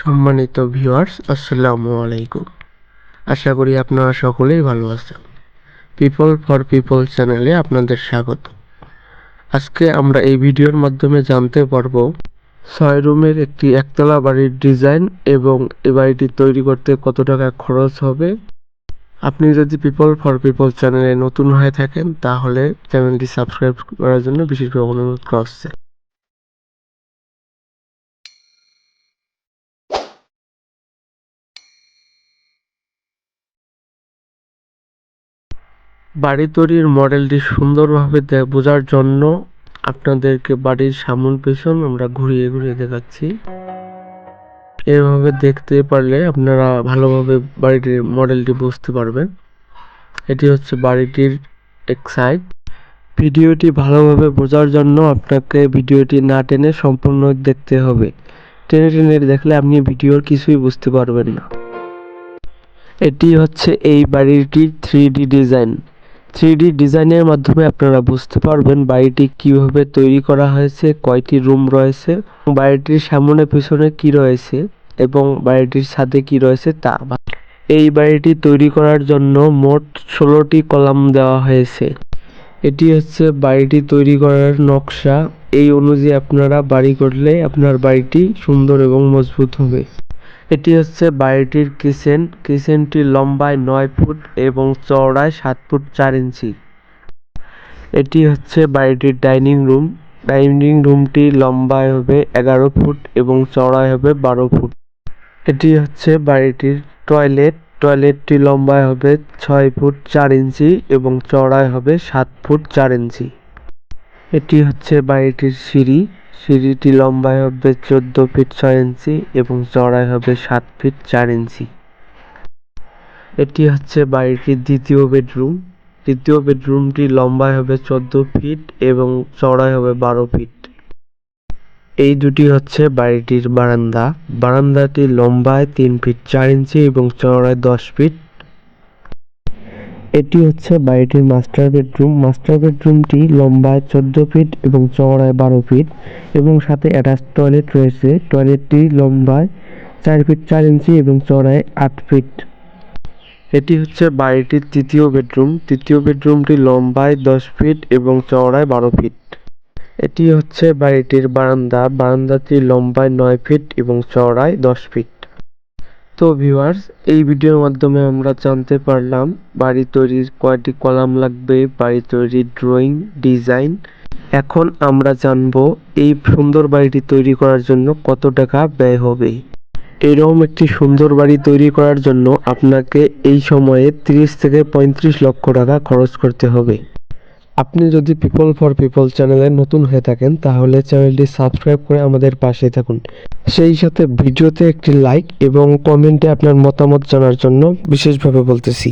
সম্মানিত ভিউয়ার্স আসসালামু আলাইকুম। আশা করি আপনারা সকলেই ভালো আছেন। পিপল ফর পিপল চ্যানেলে আপনাদের স্বাগত। আজকে আমরা এই ভিডিওর মাধ্যমে জানতে পারব ছয় রুমের একটি একতলা বাড়ির ডিজাইন এবং এ বাড়িটি তৈরি করতে কত টাকা খরচ হবে। আপনি যদি পিপল ফর পিপল চ্যানেলে নতুন হয়ে থাকেন, তাহলে চ্যানেলটি সাবস্ক্রাইব করার জন্য বিশেষভাবে অনুরোধ করছে। বাড়ি তৈরির মডেলটি সুন্দরভাবে দে- বোঝার জন্য আপনাদেরকে বাড়ির সামন পেছন আমরা ঘুরিয়ে ঘুরিয়ে দেখাচ্ছি। এভাবে দেখতে পারলে আপনারা ভালোভাবে বাড়িটির মডেলটি বুঝতে পারবেন। এটি হচ্ছে বাড়িটির এক সাইড ভিডিওটি ভালোভাবে বোঝার জন্য আপনাকে ভিডিওটি না টেনে সম্পূর্ণ দেখতে হবে। টেনে টেনে দেখলে আপনি ভিডিওর কিছুই বুঝতে পারবেন না। এটি হচ্ছে এই বাড়িটির three D design. Three D ডিজাইনের মাধ্যমে আপনারা বুঝতে পারবেন বাড়িটি কীভাবে তৈরি করা হয়েছে, কয়টি রুম রয়েছে, বাড়িটির সামনে, পিছনে কি রয়েছে এবং বাড়িটির ছাদে কি রয়েছে তা এই বাড়িটি তৈরি করার জন্য মোট ষোলোটি কলাম দেওয়া হয়েছে। এটি হচ্ছে বাড়িটি তৈরি করার নকশা। এই অনুযায়ী আপনারা বাড়ি করলে আপনার বাড়িটি সুন্দর এবং মজবুত হবে। এটি হচ্ছে বাড়িটির কিচেন। কিচেনটি লম্বায় নয় ফুট এবং চওড়ায় সাত ফুট চার ইঞ্চি। এটি হচ্ছে বাড়িটির ডাইনিং রুম। ডাইনিং রুমটি লম্বায় হবে এগারো ফুট এবং চওড়ায় হবে বারো ফুট। এটি হচ্ছে বাড়িটির টয়লেট। টয়লেটটি লম্বায় হবে ছয় ফুট চার ইঞ্চি এবং চওড়ায় হবে সাত ফুট চার ইঞ্চি। এটি হচ্ছে বাড়িটির সিঁড়ি। সিঁড়িটি লম্বায় হবে চোদ্দ ফিট ছয় ইঞ্চি এবং চওড়ায় হবে সাত ফিট চার ইঞ্চি। এটি হচ্ছে বাড়িটির দ্বিতীয় বেডরুম। দ্বিতীয় বেডরুমটি লম্বায় হবে চোদ্দ ফিট এবং চওড়ায় হবে বারো ফিট। এই দুটি হচ্ছে বাড়িটির বারান্দা। বারান্দাটি লম্বায় তিন ফিট চার ইঞ্চি এবং চওড়ায় দশ ফিট। এটি হচ্ছে বাড়িটির মাস্টার বেডরুম। মাস্টার বেডরুমটি লম্বায় চোদ্দ ফিট এবং চওড়ায় বারো ফিট এবং সাথে অ্যাটাচ টয়লেট রয়েছে। টয়লেটটি লম্বায় চার ফিট চার ইঞ্চি এবং চওড়ায় আট ফিট। এটি হচ্ছে বাড়িটির তৃতীয় বেডরুম। তৃতীয় বেডরুমটি লম্বায় দশ ফিট এবং চওড়ায় বারো ফিট। এটি হচ্ছে বাড়িটির বারান্দা। বারান্দাটি লম্বায় নয় ফিট এবং চওড়ায় দশ ফিট। তো ভিউয়ার্স এই ভিডিওর মাধ্যমে আমরা জানতে পারলাম বাড়ি তৈরির কয়টি কলাম লাগবে, বাড়ি তৈরির ড্রয়িং ডিজাইন এখন আমরা জানব এই সুন্দর বাড়িটি তৈরি করার জন্য কত টাকা ব্যয় হবে। এরকম একটি সুন্দর বাড়ি তৈরি করার জন্য আপনাকে এই সময়ে তিরিশ থেকে পঁয়ত্রিশ লক্ষ টাকা খরচ করতে হবে। আপনি যদি পিপল ফর পিপল চ্যানেলে নতুন হয়ে থাকেন, তাহলে চ্যানেলটি সাবস্ক্রাইব করে আমাদের পাশে থাকুন। সেই সাথে ভিডিওতে একটি লাইক এবং কমেন্টে আপনার মতামত জানার জন্য বিশেষভাবে বলতেছি।